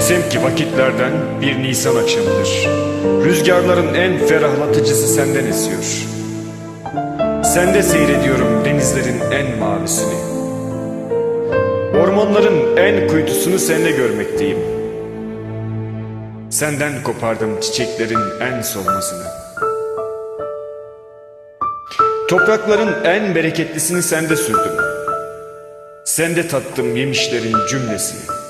Desem ki vakitlerden bir Nisan akşamıdır. Rüzgarların en ferahlatıcısı senden esiyor. Sende seyrediyorum denizlerin en mavisini. Ormanların en kuytusunu sende görmekteyim. Senden kopardım çiçeklerin en solmasını. Toprakların en bereketlisini sende sürdüm. Sende tattım yemişlerin cümlesini.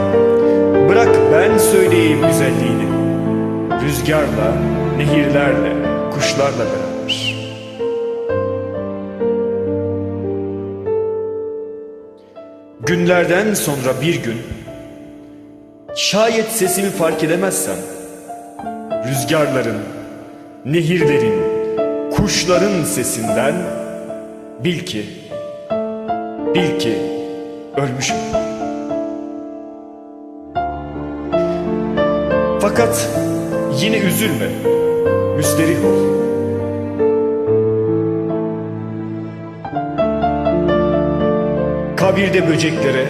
ben söyleyeyim güzelliğini. Rüzgarla, nehirlerle, kuşlarla beraber. Günlerden sonra bir gün, şayet sesimi fark edemezsem, rüzgarların, nehirlerin, kuşların sesinden bil ki, bil ki ölmüşüm. Fakat yine üzülme, müsterih ol. Kabirde böceklere,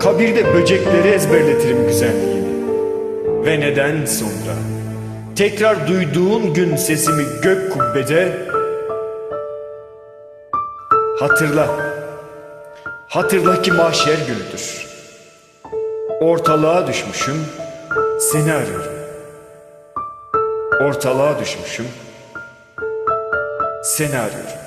kabirde böceklere ezberletirim güzelliğini. Ve neden sonra, tekrar duyduğun gün sesimi gök kubbede, hatırla, hatırla ki mahşer günüdür. Ortalığa düşmüşüm, seni arıyorum. Ortalığa düşmüşüm. Seni arıyorum.